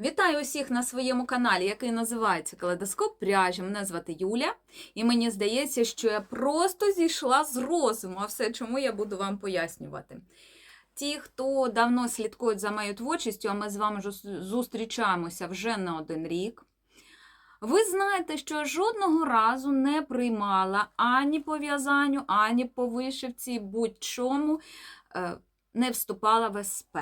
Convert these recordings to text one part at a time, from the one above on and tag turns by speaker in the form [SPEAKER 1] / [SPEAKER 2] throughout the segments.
[SPEAKER 1] Вітаю усіх на своєму каналі, який називається Калейдоскоп пряжі. Мене звати Юля, і мені здається, що я просто зійшла з розуму, а все чому я буду вам пояснювати. Ті, хто давно слідкують за моєю творчістю, а ми з вами зустрічаємося вже не один рік. Ви знаєте, що я жодного разу не приймала ані по в'язанню, ані по вишивці, будь-чому е, не вступала в СП.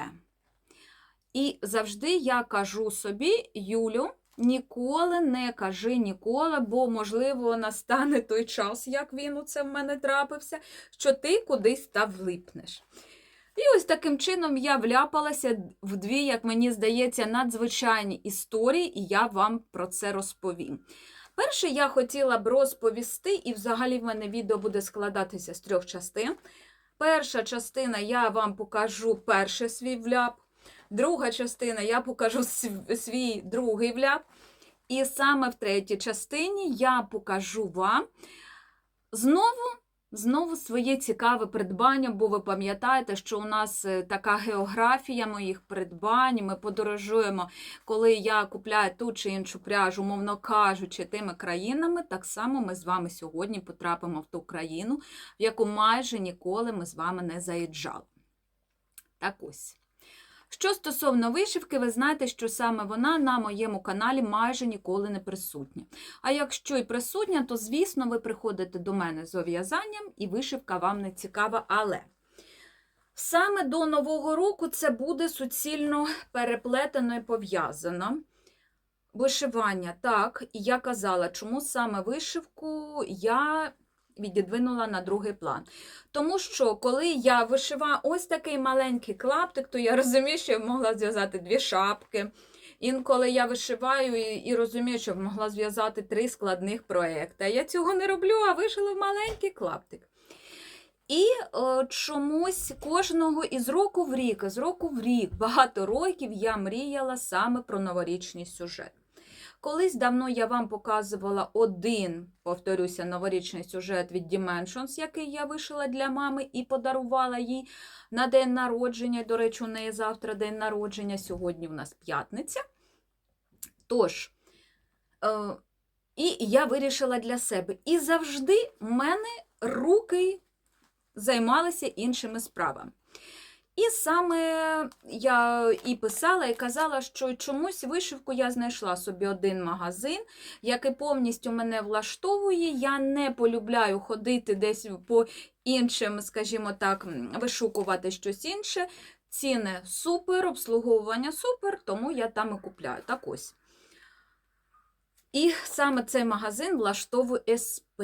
[SPEAKER 1] І завжди я кажу собі, Юлю, ніколи не кажи ніколи, бо, можливо, настане той час, як він у це в мене трапився, що ти кудись та влипнеш. І ось таким чином я вляпалася в дві, як мені здається, надзвичайні історії, і я вам про це розповім. Перше, я хотіла б розповісти, і взагалі в мене відео буде складатися з трьох частин. Перша частина я вам покажу перший свій вляп. Друга частина я покажу свій другий вляп. І саме в третій частині я покажу вам знову, знову своє цікаве придбання, бо ви пам'ятаєте, що у нас е, така географія моїх придбань. Ми подорожуємо, коли я купляю ту чи іншу пряжу, мовно кажучи, тими країнами. Так само ми з вами сьогодні потрапимо в ту країну, в яку майже ніколи ми з вами не заїжджали. Так ось. Що стосовно вишивки, ви знаєте, що саме вона на моєму каналі майже ніколи не присутня. А якщо і присутня, то, звісно, ви приходите до мене з ов'язанням і вишивка вам не цікава, але саме до Нового року це буде суцільно переплетено і пов'язано. Вишивання, так, і я казала, чому саме вишивку я віддвинула на другий план. Тому що, коли я вишиваю ось такий маленький клаптик, то я розумію, що я могла зв'язати дві шапки. Інколи я вишиваю і, і розумію, що могла зв'язати три складних проекти. Я цього не роблю, а вишила маленький клаптик. І о, чомусь кожного із року в рік, з року в рік, багато років я мріяла саме про новорічний сюжет. Колись давно я вам показувала один, повторюся, новорічний сюжет від Dimensions, який я вишила для мами і подарувала їй на день народження. До речі, у неї завтра день народження, сьогодні в нас п'ятниця. Тож, е, і я вирішила для себе. І завжди в мене руки займалися іншими справами. І саме я і писала, і казала, що чомусь вишивку я знайшла собі один магазин, який повністю мене влаштовує. Я не полюбляю ходити десь по іншим, скажімо так, вишукувати щось інше. Ціни супер, обслуговування супер, тому я там і купляю. Так ось. І саме цей магазин влаштовує СП.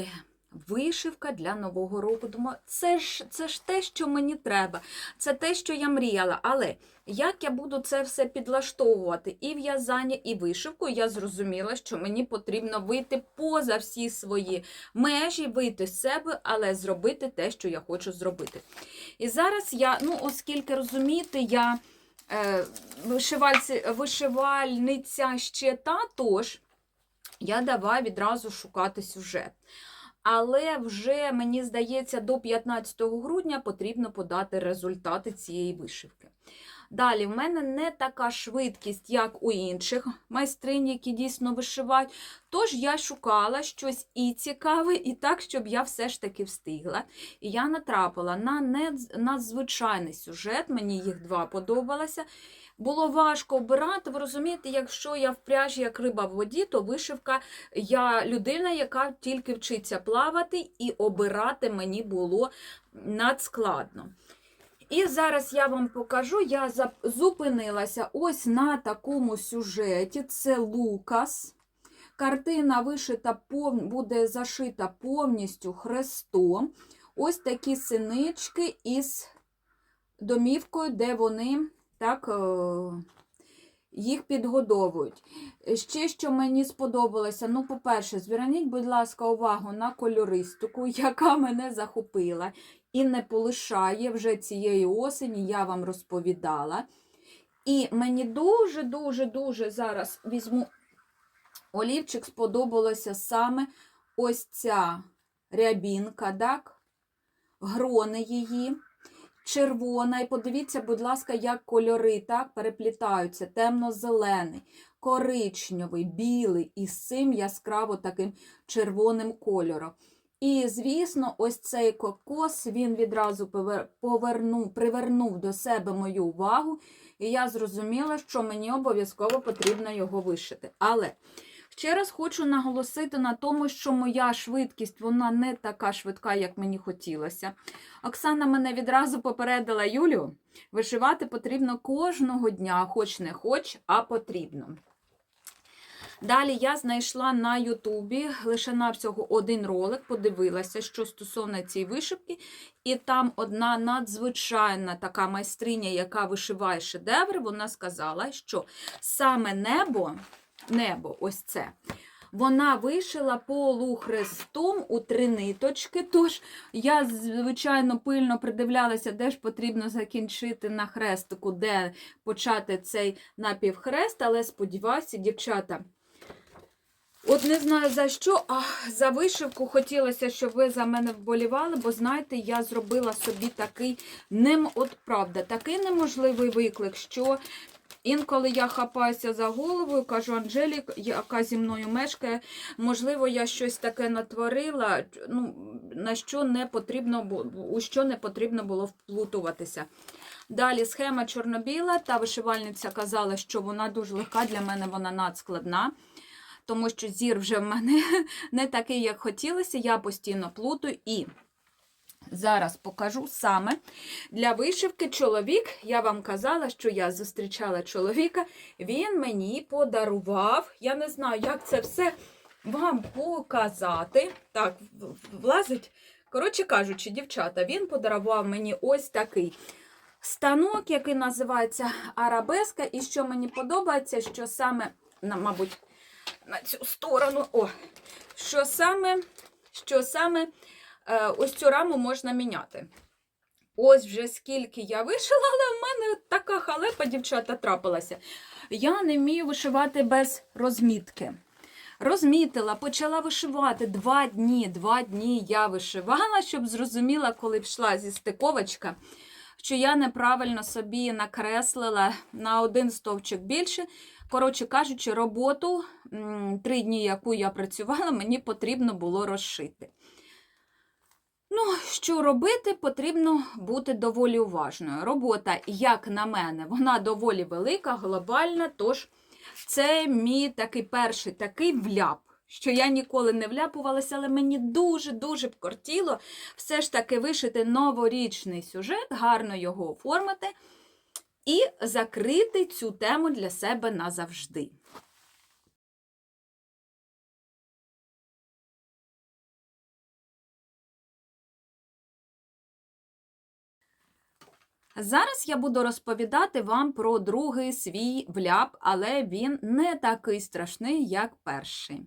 [SPEAKER 1] Вишивка для Нового року. Думаю, це ж, це ж те, що мені треба, це те, що я мріяла. Але як я буду це все підлаштовувати і в'язання, і вишивку, я зрозуміла, що мені потрібно вийти поза всі свої межі, вийти з себе, але зробити те, що я хочу зробити. І зараз я, ну, оскільки розумієте, я е, вишивальці, вишивальниця ще та, тож я давай відразу шукати сюжет. Але вже, мені здається, до 15 грудня потрібно подати результати цієї вишивки. Далі, в мене не така швидкість, як у інших майстринь, які дійсно вишивають. Тож я шукала щось і цікаве, і так, щоб я все ж таки встигла. І я натрапила на надзвичайний сюжет, мені їх два подобалося. Було важко обирати. Ви розумієте, якщо я в пряжі як риба в воді, то вишивка я людина, яка тільки вчиться плавати, і обирати мені було надскладно. І зараз я вам покажу, я зупинилася ось на такому сюжеті. Це Лукас. Картина вишита буде зашита повністю хрестом. Ось такі синички із домівкою, де вони так, е, їх підгодовують. Ще що мені сподобалося, ну, по-перше, зверніть, будь ласка, увагу на кольористику, яка мене захопила і не полишає вже цієї осені, я вам розповідала. І мені дуже-дуже-дуже зараз візьму олівчик, сподобалося саме ось ця рябінка, так? грони її. червона. І подивіться, будь ласка, як кольори так переплітаються: темно-зелений, коричневий, білий і з цим яскраво таким червоним кольором. І, звісно, ось цей кокос він відразу повернув, привернув до себе мою увагу, і я зрозуміла, що мені обов'язково потрібно його вишити. Але ще раз хочу наголосити на тому, що моя швидкість вона не така швидка, як мені хотілося. Оксана мене відразу попередила Юлю, вишивати потрібно кожного дня, хоч не хоч, а потрібно. Далі я знайшла на Ютубі лише навсього один ролик, подивилася, що стосовно цієї вишивки, і там одна надзвичайна така майстриня, яка вишиває шедеври, вона сказала, що саме небо, небо, ось це. Вона вишила полухрестом у три ниточки. Тож я, звичайно, пильно придивлялася, де ж потрібно закінчити на хрестику, де почати цей напівхрест, але сподіваюся, дівчата. От не знаю за що, а за вишивку хотілося, щоб ви за мене вболівали, бо знаєте, я зробила собі такий нем... от правда, такий неможливий виклик, що інколи я хапаюся за голову і кажу Анжелі, яка зі мною мешкає, можливо, я щось таке натворила, ну, на що не потрібно, у що не потрібно було вплутуватися. Далі схема чорно-біла, та вишивальниця казала, що вона дуже легка, для мене вона надскладна тому що зір вже в мене не такий, як хотілося. Я постійно плутаю і зараз покажу саме для вишивки чоловік. Я вам казала, що я зустрічала чоловіка, він мені подарував. Я не знаю, як це все вам показати. Так, влазить. Коротше кажучи, дівчата, він подарував мені ось такий. Станок, який називається Арабеска, і що мені подобається, що саме, мабуть, на цю сторону. О, що саме, що саме е, ось цю раму можна міняти. Ось вже скільки я вишила, але в мене така халепа, дівчата, трапилася. Я не вмію вишивати без розмітки. Розмітила, почала вишивати два дні. Два дні я вишивала, щоб зрозуміла, коли пішла зі стиковочка, що я неправильно собі накреслила на один стовпчик більше. Коротше кажучи, роботу три дні, яку я працювала, мені потрібно було розшити. Ну, що робити, потрібно бути доволі уважною. Робота, як на мене, вона доволі велика, глобальна, тож це мій такий перший такий вляп, що я ніколи не вляпувалася, але мені дуже-дуже б кортіло все ж таки вишити новорічний сюжет, гарно його оформити і закрити цю тему для себе назавжди. Зараз я буду розповідати вам про другий свій вляп, але він не такий страшний, як перший.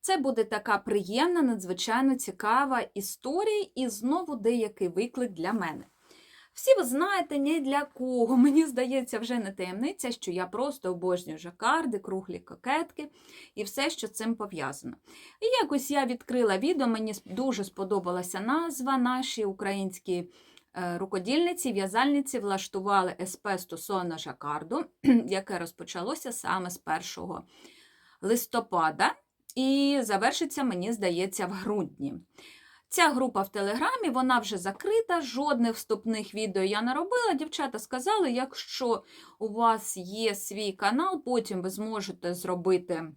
[SPEAKER 1] Це буде така приємна, надзвичайно цікава історія і знову деякий виклик для мене. Всі ви знаєте, ні для кого. Мені здається, вже не таємниця, що я просто обожнюю жакарди, круглі кокетки і все, що з цим пов'язано. І якось я відкрила відео, мені дуже сподобалася назва. Наші українські е, рукодільниці, в'язальниці влаштували СП стосовно жакарду, яке розпочалося саме з 1 листопада і завершиться, мені здається, в грудні. Ця група в Телеграмі, вона вже закрита, жодних вступних відео я не робила. Дівчата сказали, якщо у вас є свій канал, потім ви зможете зробити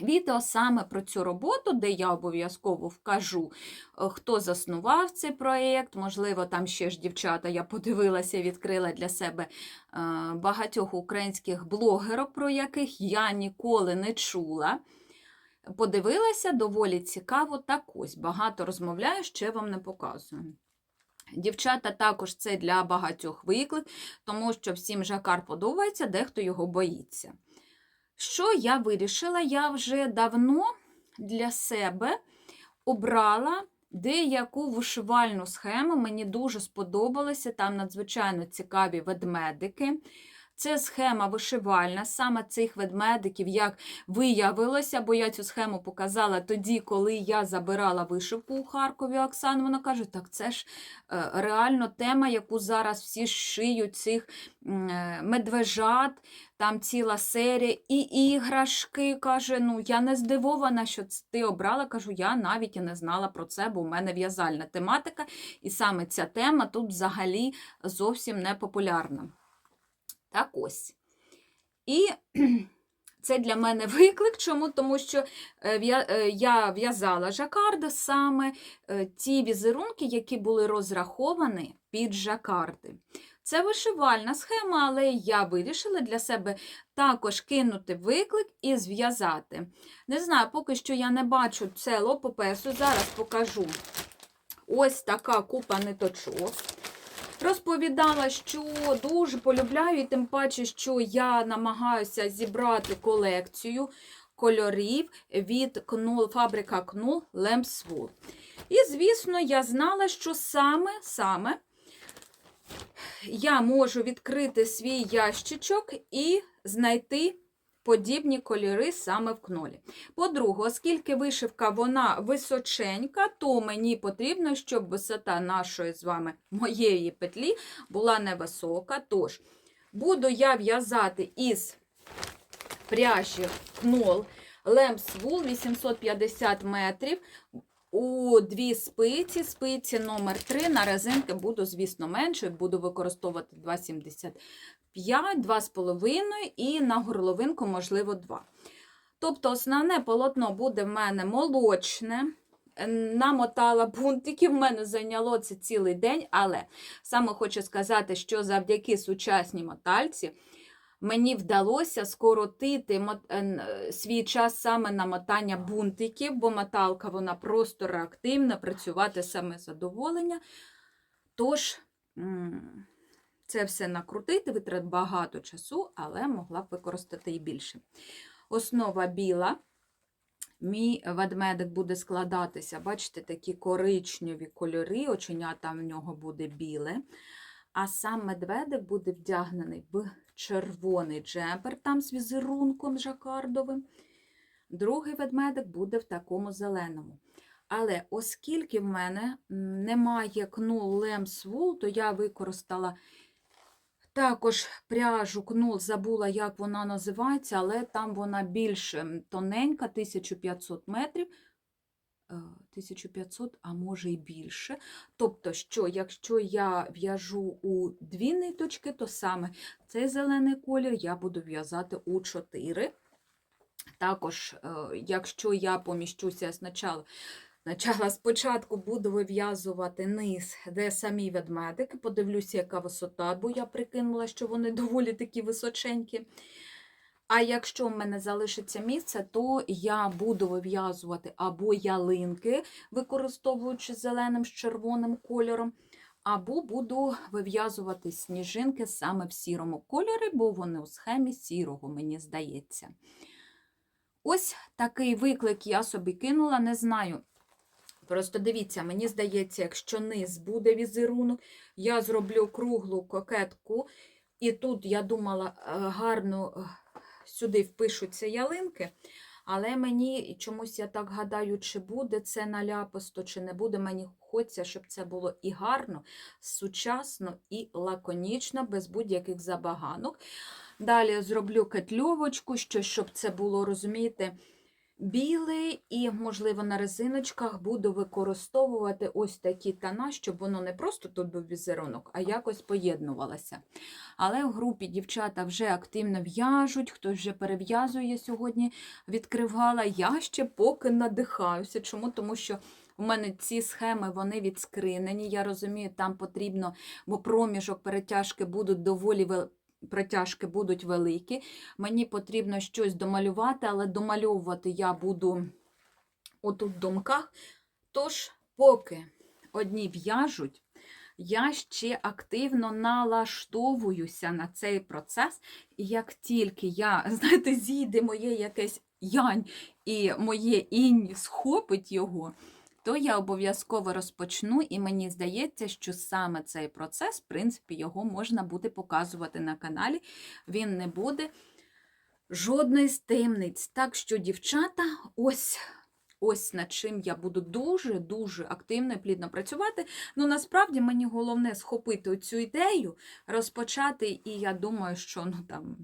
[SPEAKER 1] відео саме про цю роботу, де я обов'язково вкажу, е, хто заснував цей проєкт. Можливо, там ще ж дівчата, я подивилася відкрила для себе е, багатьох українських блогерок, про яких я ніколи не чула. Подивилася, доволі цікаво, так ось багато розмовляю, ще вам не показую. Дівчата також це для багатьох виклик, тому що всім жакар подобається, дехто його боїться. Що я вирішила? Я вже давно для себе обрала деяку вишивальну схему. Мені дуже сподобалося, там надзвичайно цікаві ведмедики. Це схема вишивальна, саме цих ведмедиків, як виявилося, бо я цю схему показала тоді, коли я забирала вишивку у Харкові у Оксани. Вона каже, так це ж е, реально тема, яку зараз всі шиють цих е, медвежат, там ціла серія, і іграшки. Каже, ну я не здивована, що ти обрала. Кажу, я навіть і не знала про це, бо в мене в'язальна тематика, і саме ця тема тут взагалі зовсім не популярна. Так ось. І це для мене виклик. Чому? Тому що е, е, я в'язала жакарди саме е, ті візерунки, які були розраховані під жакарди. Це вишивальна схема, але я вирішила для себе також кинути виклик і зв'язати. Не знаю, поки що я не бачу це лопопесу, зараз покажу. Ось така купа ниточок. Розповідала, що дуже полюбляю, і тим паче, що я намагаюся зібрати колекцію кольорів від Кнул, фабрика Кнул Lamps. І, звісно, я знала, що саме, саме я можу відкрити свій ящичок і знайти подібні кольори саме в кнолі. По-друге, оскільки вишивка вона височенька, то мені потрібно, щоб висота нашої з вами моєї петлі була невисока. Тож, буду я в'язати із пряжі кнол Wool 850 метрів. У дві спиці, спиці номер 3 на резинки буду, звісно, менше, буду використовувати 2,75, 2,5 і на горловинку, можливо, 2. Тобто, основне полотно буде в мене молочне. Намотала бунтиків, в мене зайняло це цілий день, але саме хочу сказати, що завдяки сучасній мотальці мені вдалося скоротити е, е, свій час саме на мотання бунтиків, бо моталка вона просто реактивна, працювати саме задоволення. Тож, це все накрутити, витрат багато часу, але могла б використати і більше. Основа біла. Мій ведмедик буде складатися, бачите, такі коричневі кольори, оченята в нього буде біле. А сам медведик буде вдягнений в червоний джемпер, там з візерунком жакардовим. Другий ведмедик буде в такому зеленому. Але оскільки в мене немає кнул Lamps Wool, то я використала також пряжу кнул, забула, як вона називається, але там вона більш тоненька, 1500 метрів. Е, 1500, а може і більше. Тобто, що якщо я в'яжу у дві ниточки, то саме цей зелений колір я буду в'язати у 4. Також, е, якщо я поміщуся спочатку, Спочатку, спочатку буду вив'язувати низ, де самі ведмедики. Подивлюся, яка висота, бо я прикинула, що вони доволі такі височенькі. А якщо в мене залишиться місце, то я буду вив'язувати або ялинки, використовуючи зеленим з червоним кольором, або буду вив'язувати сніжинки саме в сірому кольорі, бо вони у схемі сірого, мені здається. Ось такий виклик я собі кинула, не знаю. Просто дивіться, мені здається, якщо низ буде візерунок, я зроблю круглу кокетку, і тут я думала, е, гарно е, сюди впишуться ялинки. Але мені чомусь я так гадаю, чи буде це наляписто, чи не буде. Мені хочеться, щоб це було і гарно, сучасно, і лаконічно, без будь-яких забаганок. Далі зроблю кетльовочку, що, щоб це було, розумієте, біле, і, можливо, на резиночках буду використовувати ось такі тона, щоб воно не просто тут був візерунок, а якось поєднувалося. Але в групі дівчата вже активно в'яжуть, хтось вже перев'язує сьогодні, відкривала. Я ще поки надихаюся. Чому? Тому що у мене ці схеми вони відскринені. Я розумію, там потрібно, бо проміжок перетяжки будуть доволі вел- протяжки будуть великі. Мені потрібно щось домалювати, але домальовувати я буду отут в думках. Тож, поки одні в'яжуть, я ще активно налаштовуюся на цей процес. І як тільки я, знаєте, зійде моє якесь янь і моє інь схопить його, то я обов'язково розпочну, і мені здається, що саме цей процес, в принципі, його можна буде показувати на каналі. Він не буде жодної з таємниць. Так що, дівчата, ось. Ось над чим я буду дуже-дуже активно і плідно працювати. Ну, насправді мені головне схопити цю ідею, розпочати, і я думаю, що ну там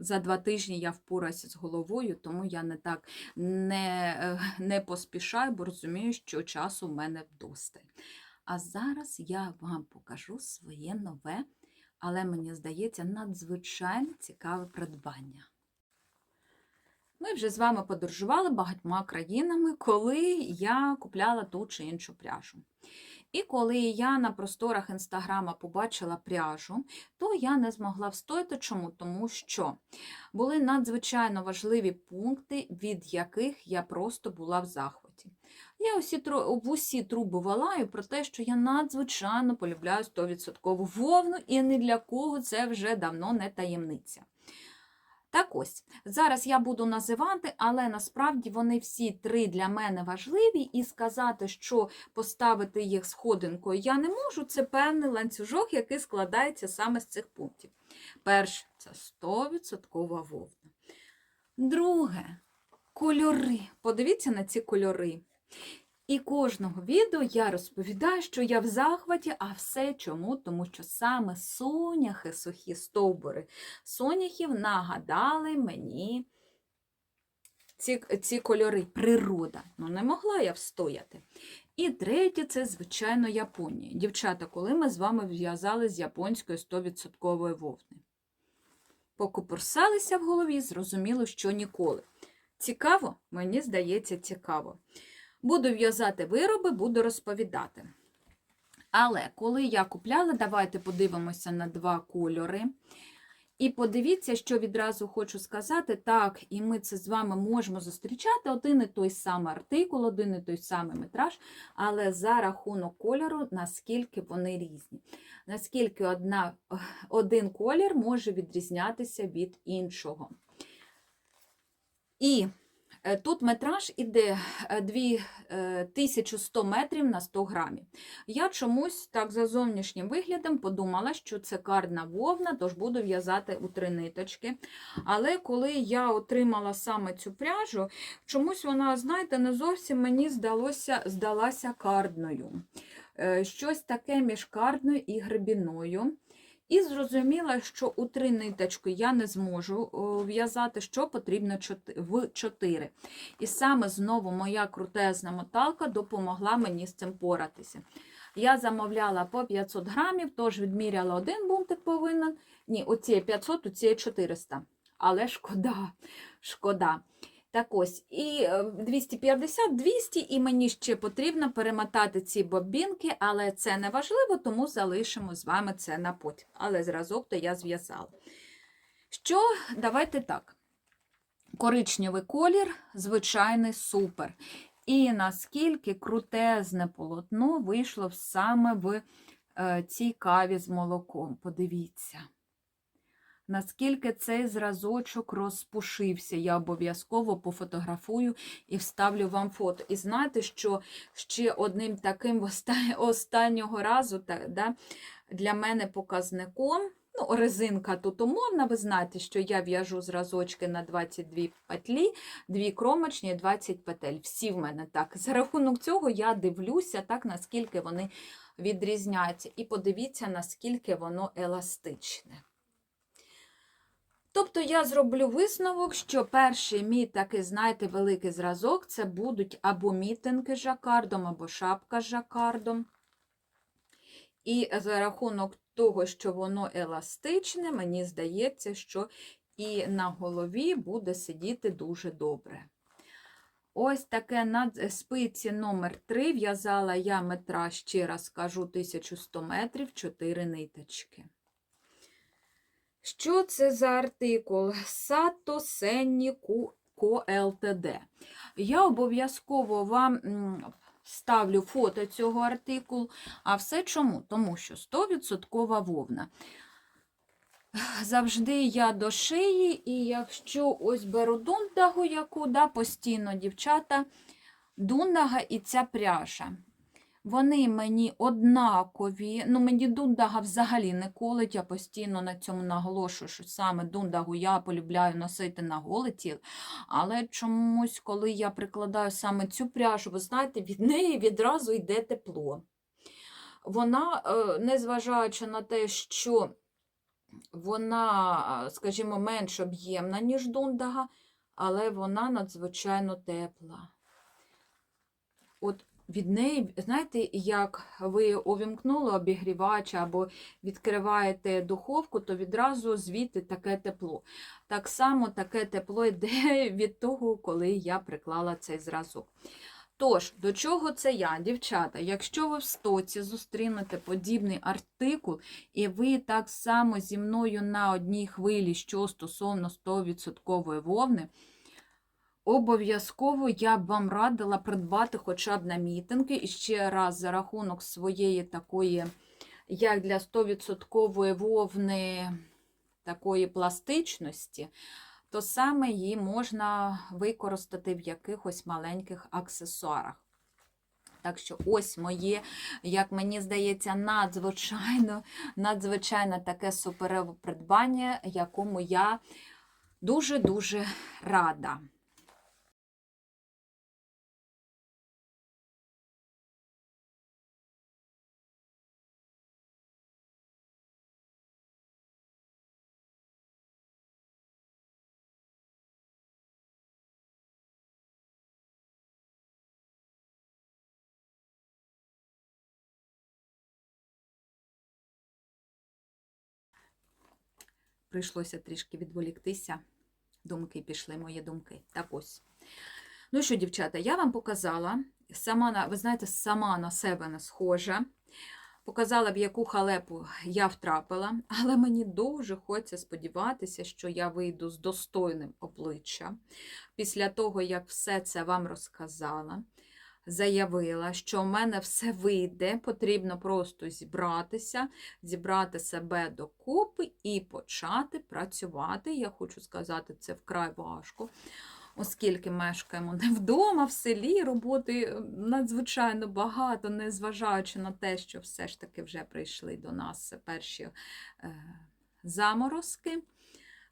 [SPEAKER 1] за два тижні я впораюся з головою, тому я не так не, е, не поспішаю, бо розумію, що часу в мене вдосталь. А зараз я вам покажу своє нове, але мені здається, надзвичайно цікаве придбання. Ми вже з вами подорожували багатьма країнами, коли я купляла ту чи іншу пряжу. І коли я на просторах інстаграма побачила пряжу, то я не змогла встояти. Чому? Тому що були надзвичайно важливі пункти, від яких я просто була в захваті. Я усі, в усі труби валаю про те, що я надзвичайно полюбляю 100% вовну, і ні для кого це вже давно не таємниця. Так ось, зараз я буду називати, але насправді вони всі три для мене важливі, і сказати, що поставити їх сходинкою я не можу. Це певний ланцюжок, який складається саме з цих пунктів. Перше це 100% вовна. Друге кольори. Подивіться на ці кольори. І кожного відео я розповідаю, що я в захваті, а все чому? Тому що саме соняхи, сухі стовбури соняхів нагадали мені ці, ці кольори, природа. Ну, не могла я встояти. І третє це, звичайно, Японія. Дівчата, коли ми з вами в'язали з японської 100% вовни. Покупорсалися в голові, зрозуміло, що ніколи. Цікаво? Мені здається, цікаво. Буду в'язати вироби, буду розповідати. Але коли я купляла, давайте подивимося на два кольори. І подивіться, що відразу хочу сказати. Так, і ми це з вами можемо зустрічати один і той самий артикул, один і той самий метраж, але за рахунок кольору, наскільки вони різні. Наскільки одна, один колір може відрізнятися від іншого. І Тут метраж іде е, 2100 метрів на 100 грамів. Я чомусь так за зовнішнім виглядом подумала, що це карна вовна, тож буду в'язати у три ниточки. Але коли я отримала саме цю пряжу, чомусь вона, знаєте, не зовсім мені здалося, здалася кардною. Е, Щось таке між кардною і гребіною. І зрозуміла, що у три ниточки я не зможу о, в'язати, що потрібно в чотири. І саме знову моя крутезна моталка допомогла мені з цим поратися. Я замовляла по 500 грамів, тож відміряла один бунтик повинен. Ні, оці 500, оці 400. Але шкода, шкода. Так ось, і е, 250, 200, і мені ще потрібно перемотати ці бобінки, але це не важливо, тому залишимо з вами це на потім. Але зразок то я зв'язала. Що, давайте так. Коричневий колір, звичайний супер. І наскільки крутезне полотно вийшло саме в е, цій каві з молоком. Подивіться наскільки цей зразочок розпушився. Я обов'язково пофотографую і вставлю вам фото. І знаєте, що ще одним таким останнього разу та, да, для мене показником. Ну, резинка тут умовна, ви знаєте, що я в'яжу зразочки на 22 петлі, дві кромочні, 20 петель. Всі в мене так. За рахунок цього я дивлюся, так, наскільки вони відрізняються. І подивіться, наскільки воно еластичне. Тобто я зроблю висновок, що перший мій такий, знаєте, великий зразок це будуть або мітинги з жакардом, або шапка з жакардом. І за рахунок того, що воно еластичне, мені здається, що і на голові буде сидіти дуже добре. Ось таке на спиці номер 3 в'язала я метраж, ще раз кажу, 1100 метрів, 4 ниточки. Що це за артикул? Сато Сенні Ко ЛТД. Я обов'язково вам ставлю фото цього артикулу. А все чому? Тому що 100% вовна. Завжди я до шиї, і якщо ось беру дундагу, яку да, постійно дівчата Дундага і ця пряжа. Вони мені однакові. Ну, мені дундага взагалі не колить. Я постійно на цьому наголошую, що саме дундагу я полюбляю носити на голе тіло. Але чомусь, коли я прикладаю саме цю пряжу, ви знаєте, від неї відразу йде тепло. Вона, е, незважаючи на те, що вона, е, скажімо, менш об'ємна, ніж дундага, але вона надзвичайно тепла. От від неї, знаєте, як ви увімкнули обігрівач або відкриваєте духовку, то відразу звідти таке тепло. Так само таке тепло йде від того, коли я приклала цей зразок. Тож, до чого це я, дівчата? Якщо ви в стоці зустрінете подібний артикул, і ви так само зі мною на одній хвилі, що стосовно 100% вовни, Обов'язково я б вам радила придбати хоча б на мітинги і ще раз за рахунок своєї такої, як для 100% вовни, такої пластичності, то саме її можна використати в якихось маленьких аксесуарах. Так що ось моє, як мені здається, надзвичайно, надзвичайно таке суперове придбання, якому я дуже-дуже рада. Прийшлося трішки відволіктися. Думки пішли, мої думки. Так ось. Ну що, дівчата, я вам показала, сама на, ви знаєте, сама на себе не схожа. Показала, в яку халепу я втрапила, але мені дуже хочеться сподіватися, що я вийду з достойним обличчям після того, як все це вам розказала заявила, що в мене все вийде, потрібно просто зібратися, зібрати себе докупи і почати працювати. Я хочу сказати, це вкрай важко. Оскільки мешкаємо не вдома, в селі, роботи надзвичайно багато, незважаючи на те, що все ж таки вже прийшли до нас перші е, заморозки.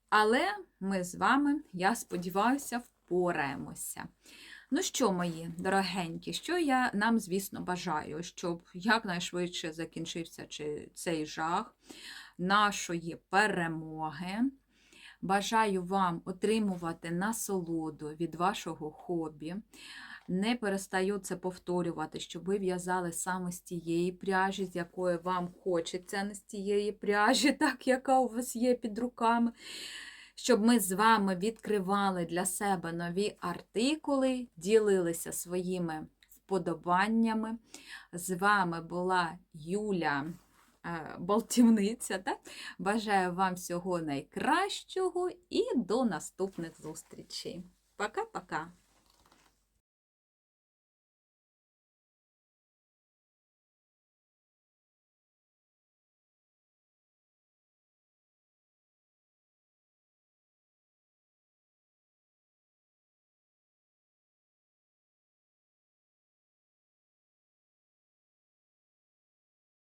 [SPEAKER 1] Але ми з вами, я сподіваюся, впораємося. Ну що, мої дорогенькі, що я нам, звісно, бажаю, щоб якнайшвидше закінчився цей жах нашої перемоги. Бажаю вам отримувати насолоду від вашого хобі. Не перестаю це повторювати, щоб ви в'язали саме з тієї пряжі, з якої вам хочеться, не з тієї пряжі, так, яка у вас є під руками щоб ми з вами відкривали для себе нові артикули, ділилися своїми вподобаннями. З вами була Юля Болтівниця, Балтівниця. Так? Бажаю вам всього найкращого і до наступних зустрічей. Пока-пока!